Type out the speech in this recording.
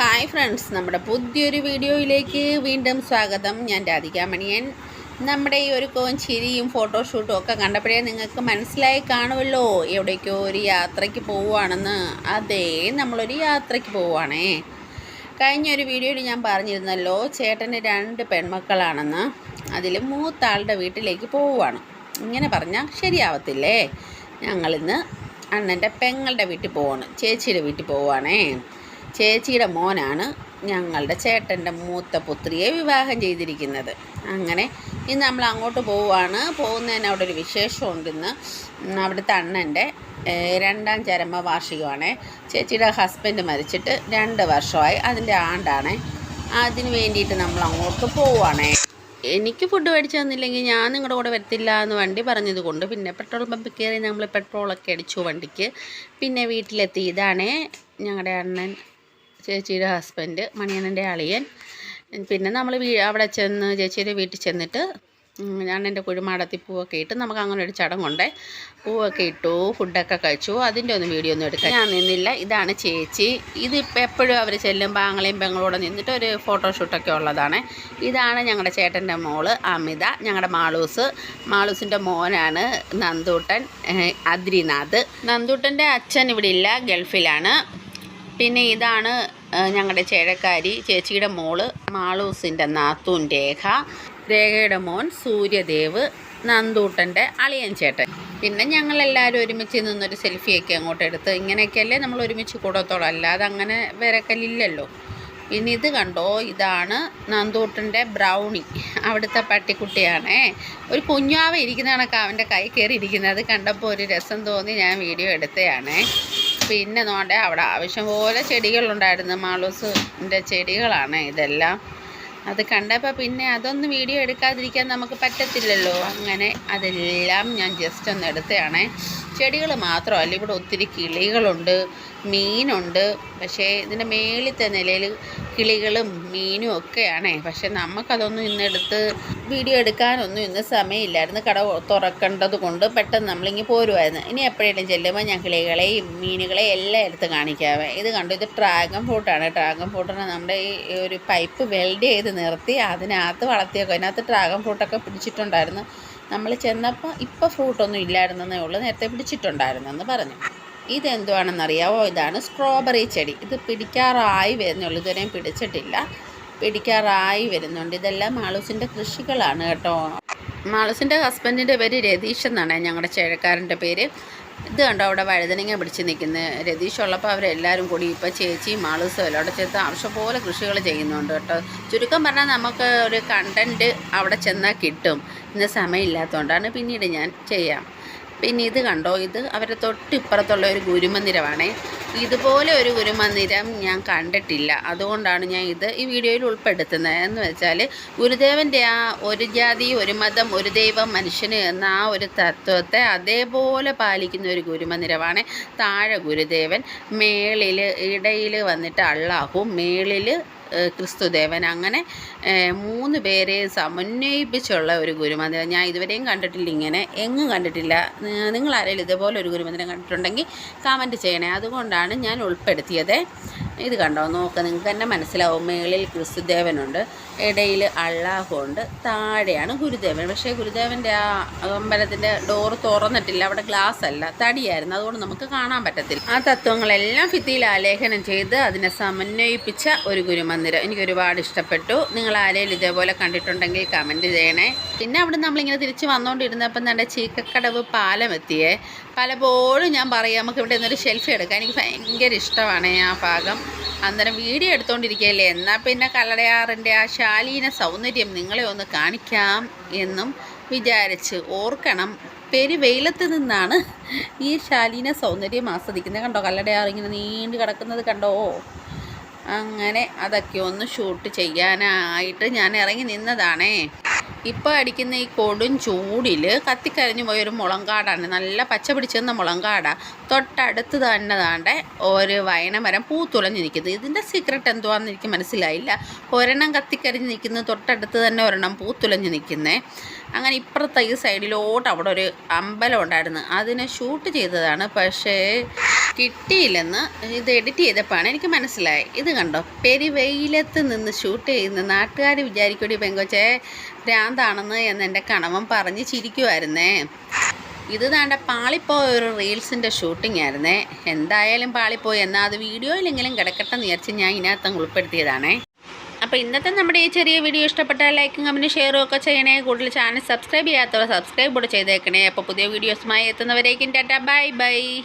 Hi friends നമ്മുടെ പുതിയൊരു വീഡിയോയിലേക്ക് വീണ്ടും സ്വാഗതം. ഞാൻ രാധികാമണിയൻ നമ്മുടെ ഈ ഒരു കോഞ്ചിരിയും ഫോട്ടോഷൂട്ടും ഒക്കെ കണ്ടപ്പോഴേ നിങ്ങൾക്ക് മനസ്സിലായി കാണുമല്ലോ. എവിടേക്കോ ഒരു യാത്രയ്ക്ക് പോവുകയാണെന്ന്. അതേ നമ്മളൊരു യാത്രയ്ക്ക് പോവുകയാണേ. കഴിഞ്ഞ ഒരു വീഡിയോയിൽ ഞാൻ പറഞ്ഞിരുന്നല്ലോ ചേട്ടന് രണ്ട് പെൺമക്കളാണെന്ന്. അതിൽ മൂത്താളുടെ വീട്ടിലേക്ക് പോവുകയാണ്. ഇങ്ങനെ പറഞ്ഞാൽ ശരിയാവത്തില്ലേ? ഞങ്ങളിന്ന് അണ്ണന്റെ പെങ്ങളുടെ വീട്ടിൽ പോവാണ്. ചേച്ചിയുടെ വീട്ടിൽ പോവുകയാണേ ചേച്ചിയുടെ മോനാണ് ഞങ്ങളുടെ ചേട്ടന്റെ മൂത്ത പുത്രിയെ വിവാഹം ചെയ്തിരിക്കുന്നത്. അങ്ങനെ ഇന്ന് നമ്മൾ അങ്ങോട്ട് പോവുകയാണ്. പോകുന്നതിന് അവിടെ ഒരു വിശേഷമുണ്ട് ഇന്ന്. അവിടുത്തെ അണ്ണന്റെ രണ്ടാം ചരമ വാർഷികമാണ്. ചേച്ചിയുടെ ഹസ്ബൻഡ് മരിച്ചിട്ട് രണ്ട് വർഷമായി അതിന്റെ ആണ്ടാണ്. അതിന് വേണ്ടിയിട്ട് നമ്മൾ അങ്ങോട്ട് പോവുകയാണേ. എനിക്ക് ഫുഡ് മേടിച്ചു തന്നില്ലെങ്കിൽ ഞാൻ നിങ്ങളുടെ കൂടെ വരത്തില്ല എന്ന് വണ്ടി പറഞ്ഞത് കൊണ്ട് പിന്നെ പെട്രോൾ പമ്പിൽ കയറി നമ്മൾ പെട്രോളൊക്കെ അടിച്ചു വണ്ടിക്ക്. പിന്നെ വീട്ടിലെത്തി. ഇതാണ് ഞങ്ങളുടെ അണ്ണൻ. ചേച്ചിയുടെ ഹസ്ബൻഡ് മണിയണ്ണന്റെ അളിയൻ. പിന്നെ നമ്മൾ വീ അവിടെ ചെന്ന് ചേച്ചിയുടെ വീട്ടിൽ ചെന്നിട്ട് ഞാൻ എന്റെ കുഴിമാടത്തിൽ പൂവൊക്കെ ഇട്ട് നമുക്ക് അങ്ങനെ ഒരു ചടങ്ങുണ്ട് പൂവൊക്കെ ഇട്ടു ഫുഡൊക്കെ കഴിച്ചു. അതിന്റെ ഒന്നും വീഡിയോ ഒന്നും എടുക്കാൻ ഞാൻ നിന്നില്ല. ഇതാണ് ചേച്ചി. ഇതിപ്പോൾ എപ്പോഴും അവർ ചെല്ലുമ്പോൾ ആങ്ങളെയും പെങ്ങളോടെ നിന്നിട്ട് ഒരു ഫോട്ടോഷൂട്ടൊക്കെ ഉള്ളതാണ്. ഇതാണ് ഞങ്ങളുടെ ചേട്ടന്റെ മോൾ അമിത. ഞങ്ങളുടെ മാളൂസ്. മാളൂസിന്റെ മോനാണ് നന്ദൂട്ടൻ അദ്രിനാഥ്. നന്ദൂട്ടന്റെ അച്ഛൻ ഇവിടെ ഇല്ല ഗൾഫിലാണ്. പിന്നെ ഇതാണ് ഞങ്ങളുടെ ചേഴക്കാരി ചേച്ചിയുടെ മോൾ മാളൂസിന്റെ നാത്തൂൻ രേഖ രേഖയുടെ മോൻ സൂര്യദേവ് നന്ദൂട്ടന്റെ അളിയൻ ചേട്ടൻ. പിന്നെ ഞങ്ങളെല്ലാവരും ഒരുമിച്ച് നിന്നൊരു സെൽഫിയൊക്കെ അങ്ങോട്ട് എടുത്ത് ഇങ്ങനെയൊക്കെയല്ലേ നമ്മൾ ഒരുമിച്ച് കൂടത്തോളം അല്ലാതെ അങ്ങനെ വരക്കലില്ലല്ലോ. പിന്നെ ഇത് കണ്ടോ ഇതാണ് നന്ദൂട്ടന്റെ ബ്രൗണി അവിടുത്തെ പട്ടിക്കുട്ടിയാണേ. ഒരു കുഞ്ഞാവ ഇരിക്കുന്ന കണക്ക് അവന്റെ കൈ കയറി ഇരിക്കുന്നത് കണ്ടപ്പോൾ ഒരു രസം തോന്നി ഞാൻ വീഡിയോ എടുത്തതാണേ പിന്നെ നോണ്ടേ അവിടെ ആവശ്യം പോലെ ചെടികളുണ്ടായിരുന്നു. മാളൂസിന്റെ ചെടികളാണ് ഇതെല്ലാം. അത് കണ്ടപ്പോൾ പിന്നെ അതൊന്നും വീഡിയോ എടുക്കാതിരിക്കാൻ നമുക്ക് പറ്റത്തില്ലല്ലോ. അങ്ങനെ അതെല്ലാം ഞാൻ ജസ്റ്റ് ഒന്ന് എടുത്തതാണേ. ചെടികൾ മാത്രമല്ല ഇവിടെ ഒത്തിരി കിളികളുണ്ട് മീനുണ്ട്. പക്ഷേ ഇതിന്റെ മേളിത്തെ നിലയിൽ കിളികളും മീനും ഒക്കെയാണേ. പക്ഷെ നമുക്കതൊന്നും ഇന്നെടുത്ത് വീഡിയോ എടുക്കാനൊന്നും ഇന്ന് സമയമില്ലായിരുന്നു. കട തുറക്കേണ്ടത് കൊണ്ട് പെട്ടെന്ന് നമ്മളിങ്ങി പോരുമായിരുന്നു ഇനി എപ്പോഴേലും ചെല്ലുമ്പോൾ ഞാൻ കിളികളെയും മീനുകളെയും എല്ലാം എടുത്ത് കാണിക്കാവേ. ഇത് കണ്ടു ഇത് ഡ്രാഗൺ ഫ്രൂട്ടാണ്. ഡ്രാഗൺ ഫ്രൂട്ടിനെ നമ്മുടെ ഈ ഒരു പൈപ്പ് വെൽഡ് ചെയ്ത് നിർത്തി അതിനകത്ത് വളർത്തിയേക്കും. അതിനകത്ത് ഡ്രാഗൺ ഫ്രൂട്ടൊക്കെ പിടിച്ചിട്ടുണ്ടായിരുന്നു. നമ്മൾ ചെന്നപ്പോൾ ഇപ്പോൾ ഫ്രൂട്ടൊന്നും ഇല്ലായിരുന്നേ ഉള്ളൂ. നേരത്തെ പിടിച്ചിട്ടുണ്ടായിരുന്നെന്ന് പറഞ്ഞു. ഇതെന്തുവാണെന്നറിയാവോ? ഇതാണ് സ്ട്രോബെറി ചെടി. ഇത് പിടിക്കാറായി വരുന്നുള്ളൂ. ഇതുവരെയും പിടിച്ചിട്ടില്ല. പിടിക്കാറായി വരുന്നുണ്ട്. ഇതെല്ലാം മാളൂസിന്റെ കൃഷികളാണ് കേട്ടോ. മാളൂസിന്റെ ഹസ്ബൻഡിന്റെ പേര് രതീഷ് എന്നാണ് ഞങ്ങളുടെ ചേഴക്കാരന്റെ പേര്. ഇത് കണ്ടോ? അവിടെ വഴുതനങ്ങ പിടിച്ച് നിൽക്കുന്ന. രതീഷ് ഉള്ളപ്പോൾ അവരെല്ലാവരും കൂടി ഇപ്പോൾ ചേച്ചി മാളൂസും എല്ലാം ചേർത്ത് ആവശ്യം പോലെ കൃഷികൾ ചെയ്യുന്നുണ്ട് കേട്ടോ. ചുരുക്കം പറഞ്ഞാൽ നമുക്ക് ഒരു കണ്ടന്റ് അവിടെ ചെന്നാൽ കിട്ടും. ഇന്ന് സമയമില്ലാത്തതുകൊണ്ടാണ് പിന്നീട് ഞാൻ ചെയ്യാം. പിന്നെ ഇത് കണ്ടോ? ഇത് അവരെ തൊട്ടിപ്പുറത്തുള്ള ഒരു ഗുരുമന്ദിരമാണേ. ഇതുപോലെ ഒരു ഗുരുമന്ദിരം ഞാൻ കണ്ടിട്ടില്ല. അതുകൊണ്ടാണ് ഞാൻ ഇത് ഈ വീഡിയോയിൽ ഉൾപ്പെടുത്തുന്നത്. എന്ന് വെച്ചാൽ ഗുരുദേവന്റെ ആ ഒരു ജാതി ഒരു മതം ഒരു ദൈവം മനുഷ്യന് എന്ന ആ ഒരു തത്വത്തെ അതേപോലെ പാലിക്കുന്ന ഒരു ഗുരുമന്ദിരമാണ്. താഴെ ഗുരുദേവൻ മേളിൽ ഇടയിൽ വന്നിട്ട് അള്ളാഹു മേളിൽ ക്രിസ്തുദേവൻ. അങ്ങനെ മൂന്ന് പേരെ സമന്വയിപ്പിച്ചുള്ള ഒരു ഗുരുമന്ദിരം. ഞാൻ ഇതുവരെയും കണ്ടിട്ടില്ല ഇങ്ങനെ. എങ്ങും കണ്ടിട്ടില്ല. നിങ്ങൾ ആരെങ്കിലും ഇതുപോലെ ഒരു ഗുരുമന്ദിരം കണ്ടിട്ടുണ്ടെങ്കിൽ കമന്റ് ചെയ്യണേ. അതുകൊണ്ടാണ് ഞാൻ ഉൾപ്പെടുത്തിയത്. ഇത് കണ്ടോ? നോക്ക് നിങ്ങൾക്ക് തന്നെ മനസ്സിലാവും. മേളിൽ ക്രിസ്തുദേവനുണ്ട്. ഇടയിൽ അള്ളാഹുണ്ട്. താഴെയാണ് ഗുരുദേവൻ. പക്ഷേ ഗുരുദേവന്റെ ആ അമ്പലത്തിന്റെ ഡോറ് തുറന്നിട്ടില്ല. അവിടെ ഗ്ലാസ് അല്ല. തടിയായിരുന്നു. അതുകൊണ്ട് നമുക്ക് കാണാൻ പറ്റത്തില്ല. ആ തത്വങ്ങളെല്ലാം ഭിത്തിയിൽ ആലേഖനം ചെയ്ത് അതിനെ സമന്വയിപ്പിച്ച ഒരു ഗുരുമന്ദിരം. എനിക്ക് ഒരുപാട് ഇഷ്ടപ്പെട്ടു. നിങ്ങൾ ആരെങ്കിലും ഇതേപോലെ കണ്ടിട്ടുണ്ടെങ്കിൽ കമന്റ് ചെയ്യണേ. പിന്നെ അവിടെ നമ്മളിങ്ങനെ തിരിച്ച് വന്നുകൊണ്ടിരുന്നപ്പം നമ്മുടെ ചീക്കക്കടവ് പാലം എത്തിയേ. പലപ്പോഴും ഞാൻ പറയാം നമുക്ക് ഇവിടെ നിന്നൊരു ഷെൽഫി എടുക്കാം. എനിക്ക് ഭയങ്കര ഇഷ്ടമാണ് ആ ഭാഗം. അന്നേരം വീഡിയോ എടുത്തുകൊണ്ടിരിക്കുകയല്ലേ എന്നാൽ പിന്നെ കല്ലടയാറിന്റെ ആ ശാലീന സൗന്ദര്യം നിങ്ങളെ ഒന്ന് കാണിക്കാം എന്നും വിചാരിച്ച് ഓർക്കണം. പെരുവെയിലത്ത് നിന്നാണ് ഈ ശാലീന സൗന്ദര്യം ആസ്വദിക്കുന്നത്. കണ്ടോ കല്ലടയാർ ഇങ്ങനെ നീണ്ടു കിടക്കുന്നത് കണ്ടോ? അങ്ങനെ അതൊക്കെ ഒന്ന് ഷൂട്ട് ചെയ്യാനായിട്ട് ഞാൻ ഇറങ്ങി നിന്നതാണേ. ഇപ്പോൾ അടിക്കുന്ന ഈ കൊടും ചൂടിൽ കത്തിക്കരിഞ്ഞു പോയൊരു മുളങ്കാടാണ്. നല്ല പച്ച പിടിച്ചിരുന്ന മുളങ്കാടാണ് തൊട്ടടുത്ത് തന്നെ താണ്ടെ ഒരു വയനമരം പൂത്തുളഞ്ഞ് നിൽക്കുന്നത് ഇതിന്റെ സീക്രട്ട് എന്തുവാന്ന് എനിക്ക് മനസ്സിലായില്ല. ഒരെണ്ണം കത്തിക്കരിഞ്ഞ് നിൽക്കുന്നത് തൊട്ടടുത്ത് തന്നെ ഒരെണ്ണം പൂത്തുലഞ്ഞു നിൽക്കുന്നേ. അങ്ങനെ ഇപ്പുറത്തെ ഈ സൈഡിലോട്ട് അവിടെ ഒരു അമ്പലം ഉണ്ടായിരുന്നു. അതിനെ ഷൂട്ട് ചെയ്തതാണ്. പക്ഷേ കിട്ടിയില്ലെന്ന് ഇത് എഡിറ്റ് ചെയ്തപ്പോഴാണ് എനിക്ക് മനസ്സിലായി. ഇത് കണ്ടോ? പെരുവെയിലത്ത് നിന്ന് ഷൂട്ട് ചെയ്യുന്ന നാട്ടുകാർ വിചാരിക്കൂടി പെങ്കൊച്ചെ ഭ്രാന്താണെന്ന് എന്ന് എന്റെ കണവൻ പറഞ്ഞ് ചിരിക്കുമായിരുന്നേ ഇത് താണ്ട പാളിപ്പോയ ഒരു റീൽസിന്റെ ഷൂട്ടിംഗ് ആയിരുന്നേ. എന്തായാലും പാളിപ്പോയി. എന്നാൽ അത് വീഡിയോയിലെങ്കിലും കിടക്കട്ടെ വിചാരിച്ച് ഞാൻ ഇതിനകത്ത് ഉൾപ്പെടുത്തിയതാണേ. അപ്പോൾ ഇന്നത്തെ നമ്മുടെ ഈ ചെറിയ വീഡിയോ ഇഷ്ടപ്പെട്ടാൽ ലൈക്കും കമന്റും ഷെയറും ഒക്കെ ചെയ്യണേ. കൂടുതൽ ചാനൽ സബ്സ്ക്രൈബ് ചെയ്യാത്തവർ സബ്സ്ക്രൈബ് കൂടെ ചെയ്തേക്കണേ. അപ്പോൾ പുതിയ വീഡിയോസുമായി എത്തുന്നവരേക്കും ടാറ്റ. Bye bye.